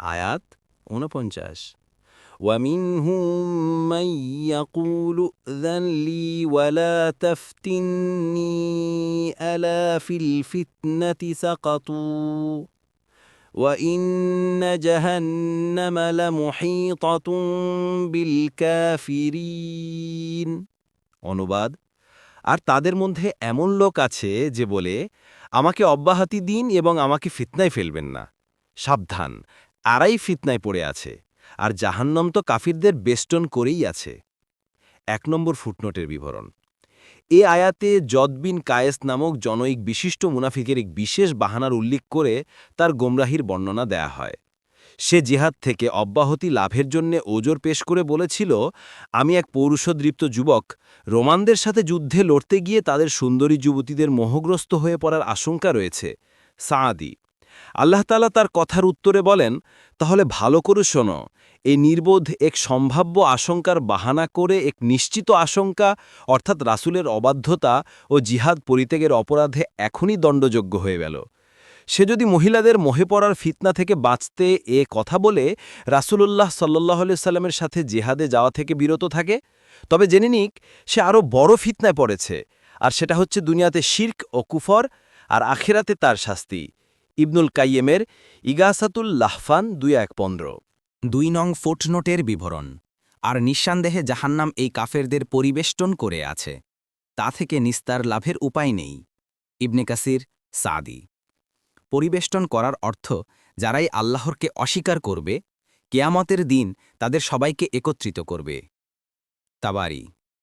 আয়াত ঊনপঞ্চাশ ومنهم من يقول ائذن لي ولا تفتني ألا في الفتنة سقطوا وإن جهنم لمحيطة بالكافرين অনুবাদ আর তাদের মধ্যে এমন লোক আছে যে বলে আমাকে অব্যাহতি দিন এবং আমাকে ফিতনায় ফেলবেন না সাবধান আরাই ফিতনায় পড়ে আছে, আর জাহান্নম তো কাফিরদের বেষ্টন করেই আছে। এক নম্বর ফুটনোটের বিবরণ। এ আয়াতে জদবিন কায়েস নামক জনৈক বিশিষ্ট মুনাফিকের এক বিশেষ বাহানার উল্লেখ করে তার গোমরাহির বর্ণনা দেয়া হয়। সে জিহাদ থেকে অব্যাহতি লাভের জন্যে ওজোর পেশ করে বলেছিল, আমি এক পৌরুষদৃপ্ত যুবক, রোমানদের সাথে যুদ্ধে লড়তে গিয়ে তাদের সুন্দরী যুবতীদের মোহগ্রস্ত হয়ে পড়ার আশঙ্কা রয়েছে। সাদি আল্লাহ তালা তার কথার উত্তরে বলেন, তাহলে ভালো করে শোনো, এই নির্বোধ এক সম্ভাব্য আশঙ্কার বাহানা করে এক নিশ্চিত আশঙ্কা, অর্থাৎ রাসুলের অবাধ্যতা ও জিহাদ পরিত্যাগের অপরাধে এখনই দণ্ডযোগ্য হয়ে গেল। সে যদি মহিলাদের মোহে পড়ার ফিতনা থেকে বাঁচতে এ কথা বলে, রাসূলুল্লাহ সাল্লাহ সাল্লামের সাথে জেহাদে যাওয়া থেকে বিরত থাকে, তবে জেনে নিক, সে আরও বড় ফিতনায় পড়েছে, আর সেটা হচ্ছে দুনিয়াতে শির্ক ও কুফর, আর আখেরাতে তার শাস্তি। ইবনুল কাইয়েমের ইগাসাতুল লাহফান দুই এক পনেরো। দুই নং ফুটনোটের বিবরণ, আর নিঃসন্দেহে জাহান্নাম এই কাফেরদের পরিবেষ্টন করে আছে। তা থেকে নিস্তার লাভের উপায় নেই, ইবনে কাসির, সাদি। পরিবেষ্টন করার অর্থ, যারাই আল্লাহরকে অস্বীকার করবে, কেয়ামতের দিন তাদের সবাইকে একত্রিত করবে। তাবারি।